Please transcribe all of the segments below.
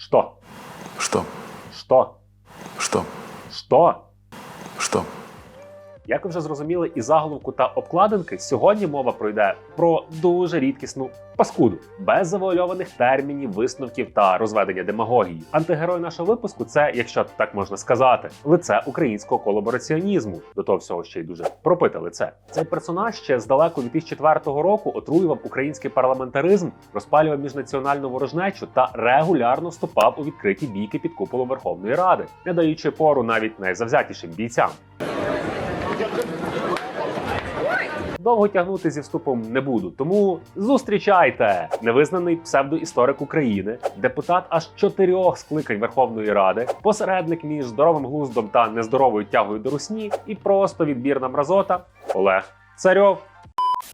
Що? Что? Что? Что? Что? Что? Як ви вже зрозуміли із заголовку та обкладинки, сьогодні мова пройде про дуже рідкісну паскуду, без завуальованих термінів, висновків та розведення демагогії. Антигерой нашого випуску це, якщо так можна сказати, лице українського колабораціонізму. До того всього ще й дуже пропите лице. Цей персонаж ще з далеко 2004 року отруював український парламентаризм, розпалював міжнаціональну ворожнечу та регулярно вступав у відкриті бійки під куполом Верховної Ради, не даючи пору навіть найзавзятішим бійцям. Довго тягнути зі вступом не буду, тому зустрічайте невизнаний псевдоісторик України, депутат аж чотирьох скликань Верховної Ради, посередник між здоровим глуздом та нездоровою тягою до русні, і просто відбірна мразота Олег Царьов.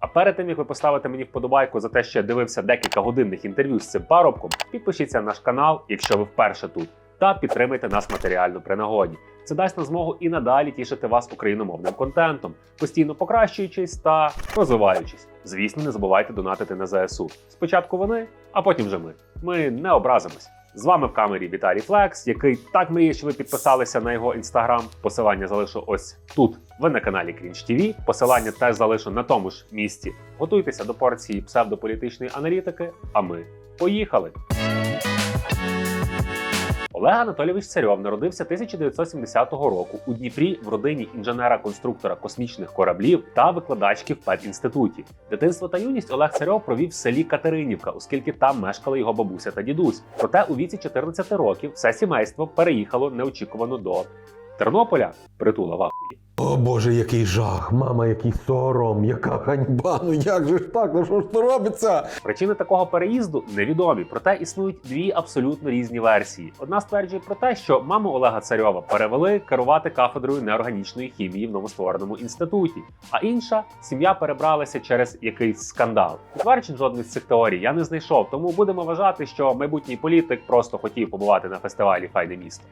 А перед тим як ви поставите мені вподобайку за те, що я дивився декілька годинних інтерв'ю з цим парубком, підпишіться на наш канал, якщо ви вперше тут, та підтримайте нас матеріально при нагоді. Це дасть нам змогу і надалі тішити вас україномовним контентом, постійно покращуючись та розвиваючись. Звісно, не забувайте донатити на ЗСУ. Спочатку вони, а потім вже ми. Ми не образимось. З вами в камері Віталій Флекс, який так мріє, що ви підписалися на його інстаграм. Посилання залишу ось тут. Ви на каналі Крінж ТВ. Посилання теж залишу на тому ж місці. Готуйтеся до порції псевдополітичної аналітики. А ми поїхали! Олег Анатолійович Царьов народився 1970 року у Дніпрі в родині інженера-конструктора космічних кораблів та викладачки в педінституті. Дитинство та юність Олег Царьов провів в селі Катеринівка, оскільки там мешкали його бабуся та дідусь. Проте у віці 14 років все сімейство переїхало неочікувано до Тернополя, притула в ахуї. О Боже, який жах, мама, який сором, яка ганьба. Ну як же ж так? Ну що ж то робиться? Причини такого переїзду невідомі, проте існують дві абсолютно різні версії. Одна стверджує про те, що маму Олега Царьова перевели керувати кафедрою неорганічної хімії в новоствореному інституті, а інша сім'я перебралася через якийсь скандал. Підтверджень жодних з цих теорій я не знайшов, тому будемо вважати, що майбутній політик просто хотів побувати на фестивалі Файне місто.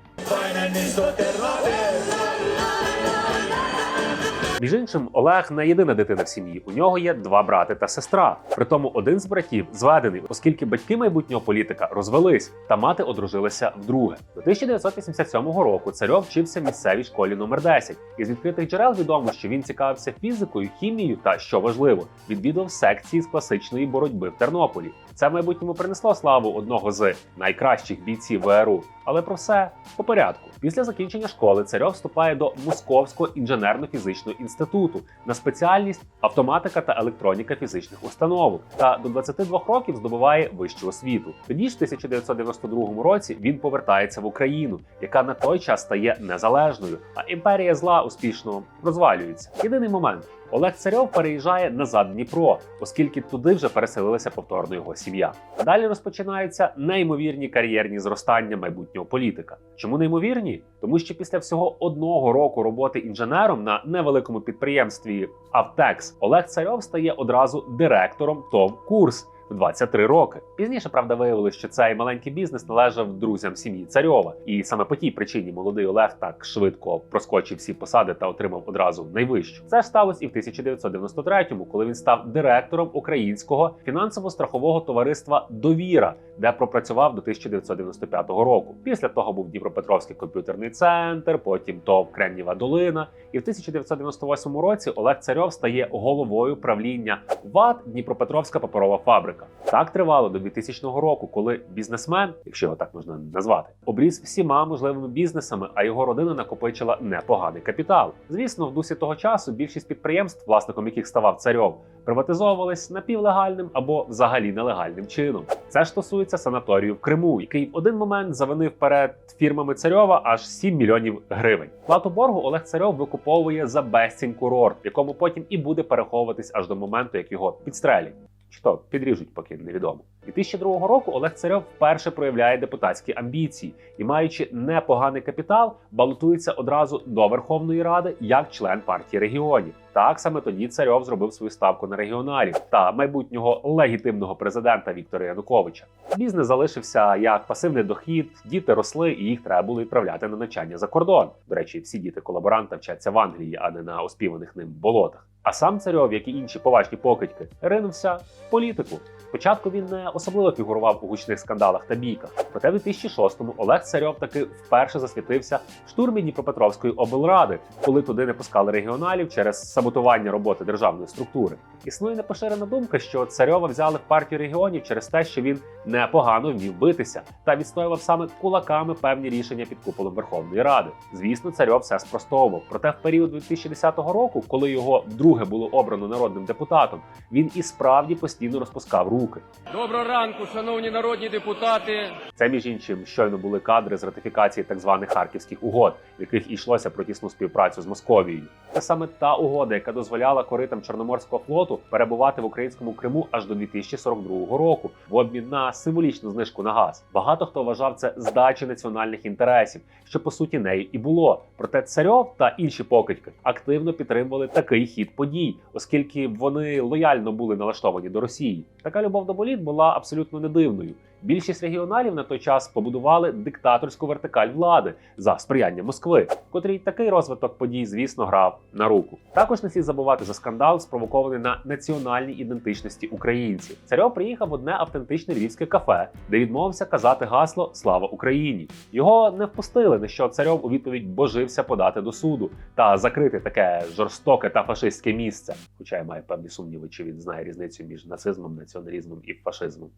Між іншим, Олег не єдина дитина в сім'ї. У нього є два брати та сестра. Притому один з братів зведений, оскільки батьки майбутнього політика розвелись, та мати одружилася вдруге. До 1987 року царьов вчився в місцевій школі номер 10 Із відкритих джерел відомо, що він цікавився фізикою, хімією та, що важливо, відвідав секції з класичної боротьби в Тернополі. Це майбутньому принесло славу одного з найкращих бійців ВРУ. Але про все по порядку. Після закінчення школи царьов вступає до Московського інженерно-фізичного інституту на спеціальність автоматика та електроніка фізичних установок. Та до 22 років здобуває вищу освіту. Тоді ж, в 1992 році, він повертається в Україну, яка на той час стає незалежною, а імперія зла успішно розвалюється. Єдиний момент. Олег Царьов переїжджає назад в Дніпро, оскільки туди вже переселилася повторно його сім'я. Далі розпочинаються неймовірні кар'єрні зростання майбутнього політика. Чому неймовірні? Тому що після всього одного року роботи інженером на невеликому підприємстві Автекс Олег Царьов стає одразу директором ТОВ Курс. В 23 роки. Пізніше, правда, виявилось, що цей маленький бізнес належав друзям сім'ї Царьова, і саме по тій причині молодий Олег так швидко проскочив всі посади та отримав одразу найвищу. Це ж сталося і в 1993-му, коли він став директором українського фінансово-страхового товариства Довіра, де пропрацював до 1995 року. Після того був Дніпропетровський комп'ютерний центр, потім ТОВ Кремнієва долина. І в 1998 році Олег Царьов стає головою правління ВАД Дніпропетровська паперова фабрика. Так тривало до 2000 року, коли бізнесмен, якщо його так можна назвати, обріз всіма можливими бізнесами, а його родина накопичила непоганий капітал. Звісно, в дусі того часу більшість підприємств, власником яких ставав царьов, приватизовувались напівлегальним або взагалі нелегальним чином. Це ж стосується санаторію в Криму, який в один момент завинив перед фірмами Царьова аж 7 мільйонів гривень. Плату боргу Олег Царьов викуповує за безцінь курорт, в якому потім і буде переховуватись аж до моменту, як його підстрелять. То підріжуть, поки невідомо. 2002 року Олег Царьов вперше проявляє депутатські амбіції і, маючи непоганий капітал, балотується одразу до Верховної Ради як член партії регіонів. Так саме тоді Царьов зробив свою ставку на регіоналів та майбутнього легітимного президента Віктора Януковича. Бізнес залишився як пасивний дохід, діти росли, і їх треба було відправляти на навчання за кордон. До речі, всі діти колаборанта вчаться в Англії, а не на оспіваних ним болотах. А сам царьов, як і інші поважні покидьки, ринувся в політику. Спочатку він не особливо фігурував у гучних скандалах та бійках. Проте в 2006-му Олег Царьов таки вперше засвітився в штурмі Дніпропетровської облради, коли туди не пускали регіоналів через саботування роботи державної структури. Існує непоширена думка, що царьова взяли в партію регіонів через те, що він непогано вмів битися та відстоював саме кулаками певні рішення під куполом Верховної Ради. Звісно, царьов все спростовував. Проте в період 2010 року, коли його вдруге було обрано народним депутатом, він і справді постійно розпускав руки. Доброго ранку, шановні народні депутати. Це між іншим щойно були кадри з ратифікації так званих харківських угод, в яких йшлося про тісну співпрацю з Московією. Це саме та угода, яка дозволяла коритам Чорноморського флоту перебувати в українському Криму аж до 2042 року в обмін на символічну знижку на газ. Багато хто вважав це здачі національних інтересів, що по суті нею і було. Проте царьов та інші покидьки активно підтримували такий хід подій, оскільки вони лояльно були налаштовані до Росії. Така любов до боліт була абсолютно не дивною. Більшість регіоналів на той час побудували диктаторську вертикаль влади за сприяння Москви, котрій такий розвиток подій, звісно, грав на руку. Також не слід забувати за скандал, спровокований на національній ідентичності українців. Царьов приїхав в одне автентичне львівське кафе, де відмовився казати гасло Слава Україні. Його не впустили, на що царьов у відповідь божився подати до суду та закрити таке жорстоке та фашистське місце. Хоча я маю певні сумніви, чи він знає різницю між нацизмом, націоналізмом і фашизмом.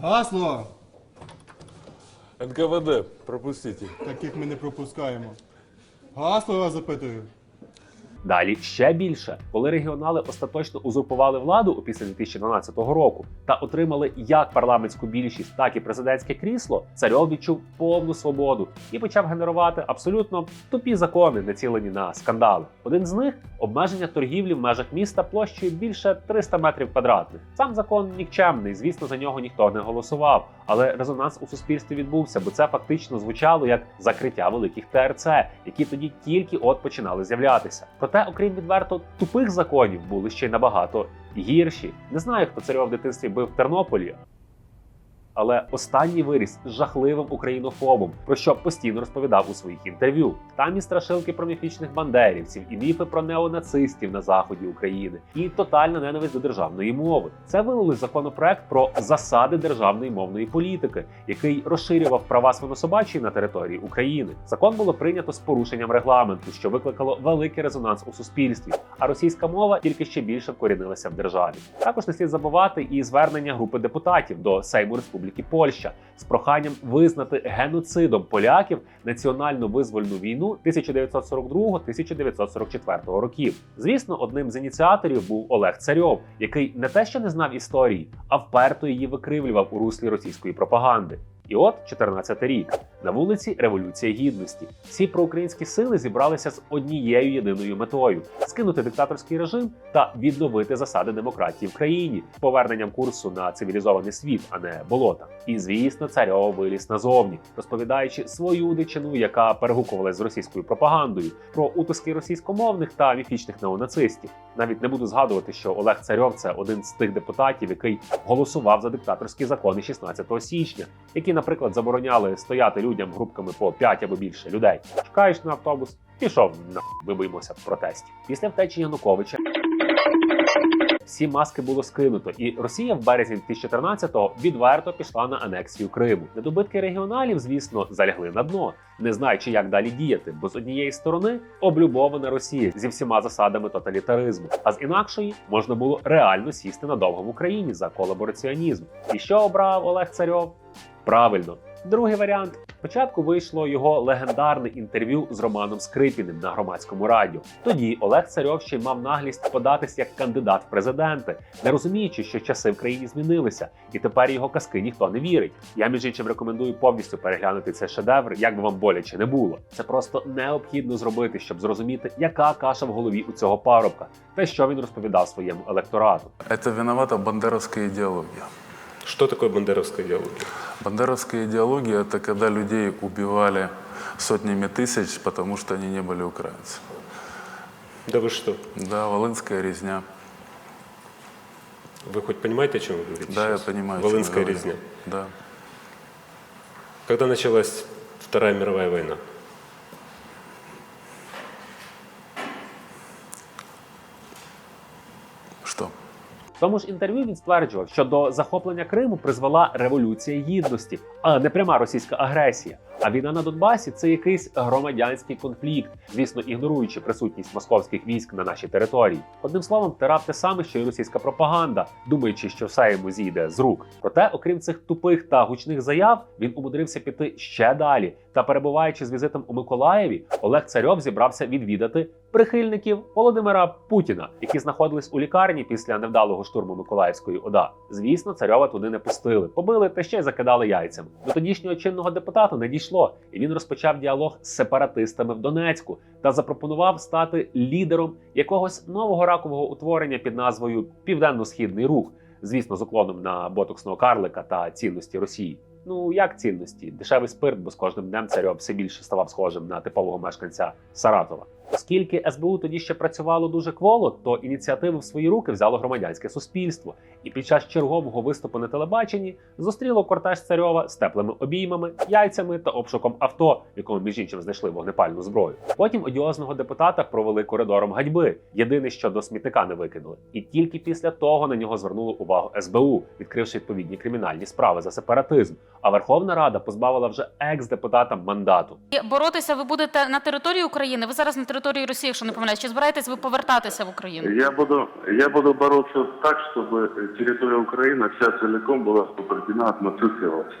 Гасло! НКВД, пропустите. Таких ми не пропускаємо. Гасло я вас запитую. Далі ще більше, коли регіонали остаточно узурпували владу після 2012 року та отримали як парламентську більшість, так і президентське крісло, царьов відчув повну свободу і почав генерувати абсолютно тупі закони, націлені на скандали. Один з них обмеження торгівлі в межах міста площею більше 300 метрів квадратних. Сам закон нікчемний, звісно, за нього ніхто не голосував. Але резонанс у суспільстві відбувся, бо це фактично звучало як закриття великих ТРЦ, які тоді тільки от починали з'являтися. Проте, окрім відверто тупих законів, були ще й набагато гірші. Не знаю, хто царював в дитинстві бив в Тернополі. Але останній виріс жахливим українофобом, про що постійно розповідав у своїх інтерв'ю. Там і страшилки про міфічних бандерівців, і міфи про неонацистів на заході України, і тотальна ненависть до державної мови. Це вилили законопроект про засади державної мовної політики, який розширював права свинособачої на території України. Закон було прийнято з порушенням регламенту, що викликало великий резонанс у суспільстві. А російська мова тільки ще більше вкорінилася в державі. Також не слід забувати і звернення групи депутатів до Сейму Республіки Польща з проханням визнати геноцидом поляків національну визвольну війну 1942-1944 років. Звісно, одним з ініціаторів був Олег Царьов, який не те, що не знав історії, а вперто її викривлював у руслі російської пропаганди. І от 14 рік на вулиці Революція Гідності. Всі проукраїнські сили зібралися з однією єдиною метою скинути диктаторський режим та відновити засади демократії в країні поверненням курсу на цивілізований світ, а не болота. І звісно, царьов виліз назовні, розповідаючи свою дичину, яка перегукувалась з російською пропагандою про утиски російськомовних та міфічних неонацистів. Навіть не буду згадувати, що Олег Царьов це один з тих депутатів, який голосував за диктаторські закони 16 січня, які, наприклад, забороняли стояти людям групками по 5 або більше людей. Чекаєш на автобус, пішов на вибоїмося в протесті. Після втечі Януковича всі маски було скинуто, і Росія в березні 2014-го відверто пішла на анексію Криму. Недобитки регіоналів, звісно, залягли на дно, не знаючи, як далі діяти, бо з однієї сторони облюбована Росія зі всіма засадами тоталітаризму, а з інакшої можна було реально сісти надовго в Україні за колабораціонізм. І що обрав Олег Царьов? Правильно, другий варіант. Спочатку вийшло його легендарне інтерв'ю з Романом Скрипіним на громадському радіо. Тоді Олег Царьов ще й мав наглість податись як кандидат в президенти, не розуміючи, що часи в країні змінилися, і тепер його казки ніхто не вірить. Я між іншим рекомендую повністю переглянути цей шедевр, як би вам боляче не було. Це просто необхідно зробити, щоб зрозуміти, яка каша в голові у цього парубка, та що він розповідав своєму електорату. Это виновата бандеровская идеология. Что такое бандеровская идеология? Бандеровская идеология – это когда людей убивали сотнями тысяч, потому что они не были украинцы. Да вы что? Да, Волынская резня. Вы хоть понимаете, о чем вы говорите Да, сейчас? я понимаю. Волынская резня. Да. Когда началась Вторая мировая война? Тому ж інтерв'ю він стверджував, що до захоплення Криму призвела революція гідності, а не пряма російська агресія. А війна на Донбасі це якийсь громадянський конфлікт, звісно, ігноруючи присутність московських військ на нашій території. Одним словом, втирав те саме, що й російська пропаганда, думаючи, що все йому зійде з рук. Проте, окрім цих тупих та гучних заяв, він умудрився піти ще далі. Та перебуваючи з візитом у Миколаєві, Олег Царьов зібрався відвідати прихильників Володимира Путіна, які знаходились у лікарні після невдалого штурму Миколаївської ОДА. Звісно, царьова туди не пустили, побили та ще й закидали яйцями. До тодішнього чинного депутата не дійшло, і він розпочав діалог з сепаратистами в Донецьку та запропонував стати лідером якогось нового ракового утворення під назвою Південно-Східний Рух. Звісно, з уклоном на ботоксного карлика та цінності Росії. Ну як цінності? Дешевий спирт, бо з кожним днем царьов все більше ставав схожим на типового мешканця Саратова. Оскільки СБУ тоді ще працювало дуже кволо, то ініціативу в свої руки взяло громадянське суспільство, і під час чергового виступу на телебаченні зустріло кортеж царьова з теплими обіймами, яйцями та обшуком авто, в якому між іншим знайшли вогнепальну зброю. Потім одіозного депутата провели коридором гадьби. Єдине, що до смітника не викинули. І тільки після того на нього звернуло увагу СБУ, відкривши відповідні кримінальні справи за сепаратизм. А Верховна Рада позбавила вже екс-депутата мандату. Боротися ви будете на території України. Ви зараз на території Росії, якщо не помиляюсь. Чи збираєтесь ви повертатися в Україну? Я буду, я буду бороться так, чтобы территория Украины вся целиком была освобождена от нацистской власти.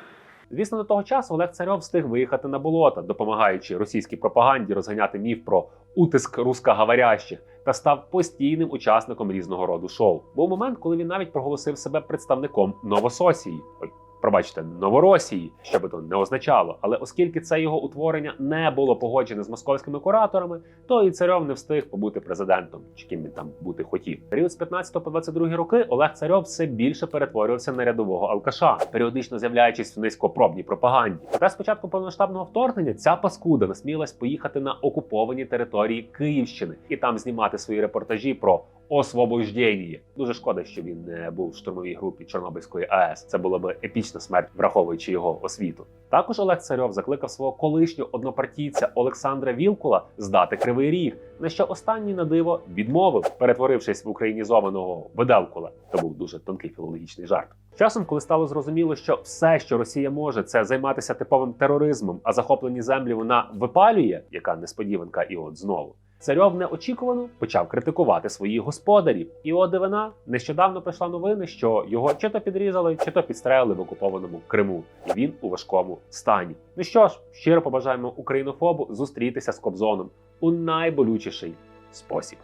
Звісно, до того часу Олег Царьов встиг виїхати на болота, допомагаючи російській пропаганді розганяти міф про утиск рускоговорящих та став постійним учасником різного роду шоу. Був момент, коли він навіть проголосив себе представником Новососії. Ой, Пробачте, Новоросії, що би то не означало, але оскільки це його утворення не було погоджене з московськими кураторами, то і царьов не встиг побути президентом, чи ким він там бути хотів. Період з 15 по 22 роки Олег Царьов все більше перетворювався на рядового алкаша, періодично з'являючись в низькопробній пропаганді. Проте з початку повноштабного вторгнення ця паскуда насмілась поїхати на окуповані території Київщини і там знімати свої репортажі про освобождення. Дуже шкода, що він не був в штурмовій групі Чорнобильської АЕС. Це була би епічна смерть, враховуючи його освіту. Також Олег Царьов закликав свого колишнього однопартійця Олександра Вілкула здати кривий ріг, на що останній на диво відмовив, перетворившись в українізованого виделкула. Це був дуже тонкий філологічний жарт. Часом, коли стало зрозуміло, що все, що Росія може, це займатися типовим тероризмом, а захоплені землі вона випалює, яка несподіванка, і от знову. Царьов неочікувано почав критикувати своїх господарів. І от дивина нещодавно прийшла новини, що його чи то підрізали, чи то підстрелили в окупованому Криму, і він у важкому стані. Ну що ж, щиро побажаємо українофобу зустрітися з Кобзоном у найболючіший спосіб.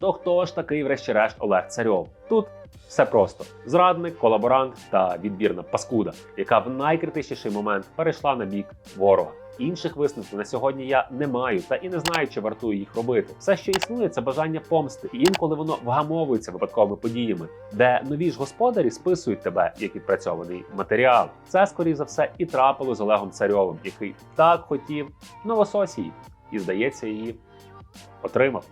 То хто ж такий, врешті-решт, Олег Царьов? Тут все просто: зрадник, колаборант та відбірна паскуда, яка в найкритичніший момент перейшла на бік ворога. Інших висновків на сьогодні я не маю та і не знаю, чи вартую їх робити. Все, що існує, це бажання помсти, і інколи воно вгамовується випадковими подіями, де нові ж господарі списують тебе як відпрацьований матеріал. Це скоріше за все і трапило з Олегом Царьовим, який так хотів новососії, і здається, її отримав.